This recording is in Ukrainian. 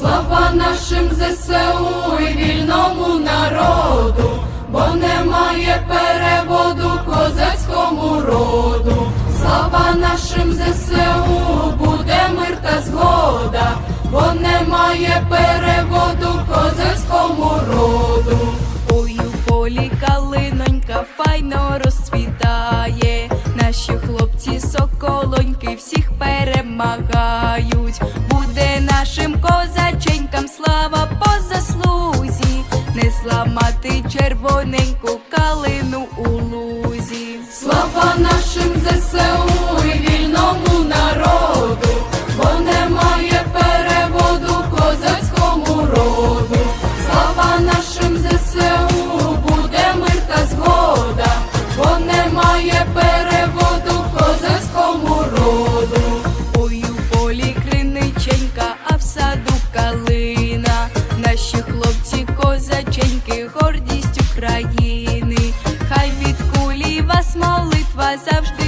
Слава нашим ЗСУ і вільному народу, бо немає переводу козацькому роду. Слава нашим ЗСУ, буде мир та згода, бо немає переводу козацькому роду. Ой, полі калинонька файно розцвітає. Наші хлопці соколоньки всіх перемагають. Не зламати червоненьку калину у лузі. Слава нашим завжди